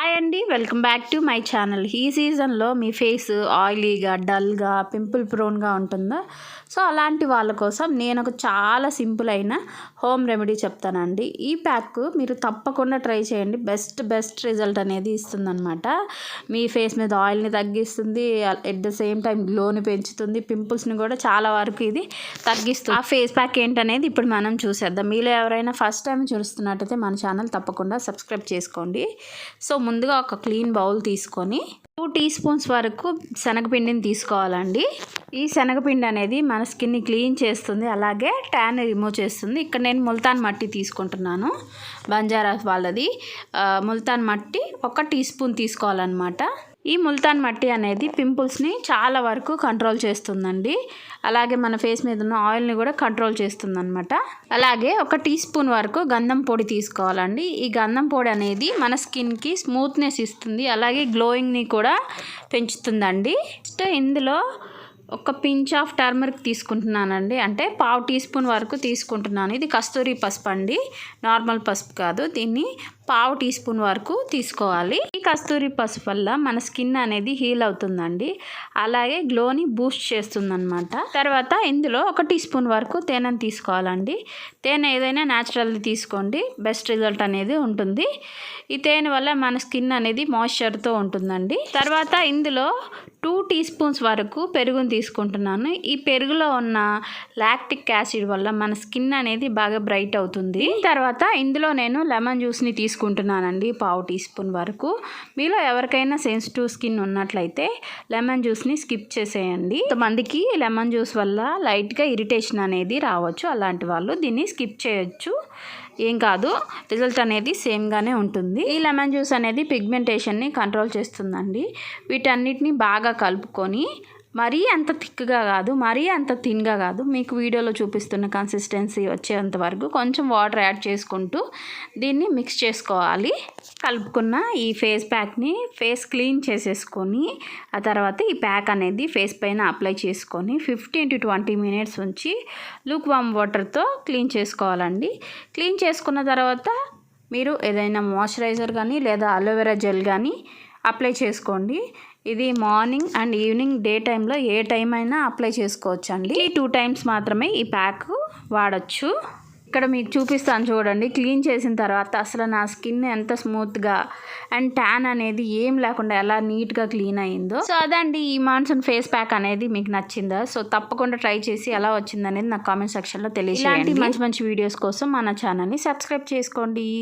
Hi అండి welcome back to my channel. ఈ సీజన్లో మీ ఫేస్ ఆయిలీగా డల్గా పింపుల్ ప్రోన్గా ఉంటుందా? సో అలాంటి వాళ్ళ కోసం నేను ఒక చాలా సింపుల్ అయిన హోమ్ రెమెడీ చెప్తానండి. ఈ ప్యాక్ మీరు తప్పకుండా ట్రై చేయండి. బెస్ట్ బెస్ట్ రిజల్ట్ అనేది ఇస్తుందన్నమాట. మీ ఫేస్ మీద ఆయిల్ని తగ్గిస్తుంది ఎట్ ద సేమ్ టైం గ్లోని పెంచుతుంది పింపుల్స్ని కూడా చాలా వరకు ఇది తగ్గిస్తుంది. ఆ ఫేస్ ప్యాక్ ఏంటనేది ఇప్పుడు మనం చూసేద్దాం. మీలో ఎవరైనా ఫస్ట్ టైం చూస్తున్నట్టయితే మన ఛానల్ తప్పకుండా సబ్స్క్రైబ్ చేసుకోండి. సో ముందుగా ఒక క్లీన్ బౌల్ తీసుకొని టూ టీ స్పూన్స్ వరకు శనగపిండిని తీసుకోవాలండి. ఈ శనగపిండి అనేది మన స్కిన్ని క్లీన్ చేస్తుంది అలాగే ట్యాన్ రిమూవ్ చేస్తుంది. ఇక్కడ నేను ముల్తాన్ మట్టి తీసుకుంటున్నాను బంజారా వాళ్ళది. ముల్తాన్ మట్టి ఒక టీ స్పూన్ తీసుకోవాలన్నమాట. ఈ ముల్తాన్ మట్టి అనేది పింపుల్స్ని చాలా వరకు కంట్రోల్ చేస్తుందండి. అలాగే మన ఫేస్ మీద ఉన్న ఆయిల్ని కూడా కంట్రోల్ చేస్తుందన్నమాట. అలాగే ఒక టీ స్పూన్ వరకు గంధం పొడి తీసుకోవాలండి. ఈ గంధం పొడి అనేది మన స్కిన్కి స్మూత్నెస్ ఇస్తుంది. అలాగే గ్లోయింగ్ని కూడా పెంచుతుందండి. నెక్స్ట్ ఇందులో ఒక పించ్ ఆఫ్ టర్మరిక్ తీసుకుంటున్నానండి. అంటే పావు టీ స్పూన్ వరకు తీసుకుంటున్నాను. ఇది కస్తూరి పసుపు అండి. నార్మల్ పసుపు కాదు. దీన్ని పావు టీ స్పూన్ వరకు తీసుకోవాలి. ఈ కస్తూరి పసుపు వల్ల మన స్కిన్ అనేది హీల్ అవుతుందండి. అలాగే గ్లోని బూస్ట్ చేస్తుందనమాట తర్వాత ఇందులో ఒక టీ స్పూన్ వరకు తేనెను తీసుకోవాలండి. తేనె ఏదైనా న్యాచురల్ది తీసుకోండి. బెస్ట్ రిజల్ట్ అనేది ఉంటుంది. ఈ తేనె వల్ల మన స్కిన్ అనేది మాయిశ్చర్తో ఉంటుందండి. తర్వాత ఇందులో టూ టీ స్పూన్స్ వరకు పెరుగుని తీసుకుంటున్నాను. ఈ పెరుగులో ఉన్న లాక్టిక్ యాసిడ్ వల్ల మన స్కిన్ అనేది బాగా బ్రైట్ అవుతుంది. తర్వాత ఇందులో నేను లెమన్ జ్యూస్ని తీసుకుంటున్నానండి పావు టీ స్పూన్ వరకు. మీలో ఎవరికైనా సెన్సిటివ్ స్కిన్ ఉన్నట్లయితే లెమన్ జ్యూస్ని స్కిప్ చేసేయండి. కొంతమందికి లెమన్ జ్యూస్ వల్ల లైట్గా ఇరిటేషన్ అనేది రావచ్చు అలాంటి వాళ్ళు దీన్ని స్కిప్ చేయొచ్చు. ఏం కాదు రిజల్ట్ అనేది సేమ్గానే ఉంటుంది. ఈ లెమన్ జ్యూస్ అనేది పిగ్మెంటేషన్ని కంట్రోల్ చేస్తుందండి. వీటన్నిటిని బాగా కలుపుకొని మరీ అంత థిక్గా కాదు మరీ అంత థిన్గా కాదు. మీకు వీడియోలో చూపిస్తున్న కన్సిస్టెన్సీ వచ్చేంత వరకు కొంచెం వాటర్ యాడ్ చేసుకుంటూ దీన్ని మిక్స్ చేసుకోవాలి. కలుపుకున్న ఈ ఫేస్ ప్యాక్ని ఫేస్ క్లీన్ చేసేసుకొని ఆ తర్వాత ఈ ప్యాక్ అనేది ఫేస్ పైన అప్లై చేసుకొని ఫిఫ్టీన్ టు ట్వంటీ మినిట్స్ ఉంచి లూక్ వామ్ వాటర్తో క్లీన్ చేసుకోవాలండి. క్లీన్ చేసుకున్న తర్వాత మీరు ఏదైనా మాయిశ్చరైజర్ కానీ లేదా అలోవెరా జెల్ కానీ అప్లై చేసుకోండి. ఇది మార్నింగ్ అండ్ ఈవినింగ్ డే టైంలో ఏ టైం అయినా అప్లై చేసుకోవచ్చు అండి ఈ టూ టైమ్స్ మాత్రమే ఈ ప్యాక్ వాడచ్చు. ఇక్కడ మీకు చూపిస్తాను చూడండి. క్లీన్ చేసిన తర్వాత అసలు నా స్కిన్ ఎంత స్మూత్గా అండ్ ట్యాన్ అనేది ఏం లేకుండా ఎలా నీట్గా క్లీన్ అయిందో. సో అదండి ఈ మాన్సూన్ ఫేస్ ప్యాక్ అనేది మీకు నచ్చిందా? సో తప్పకుండా ట్రై చేసి ఎలా వచ్చిందనేది నాకు కామెంట్ సెక్షన్లో తెలియజేయండి. ఇలాంటి మంచి మంచి వీడియోస్ కోసం మన ఛానల్ని సబ్స్క్రైబ్ చేసుకోండి.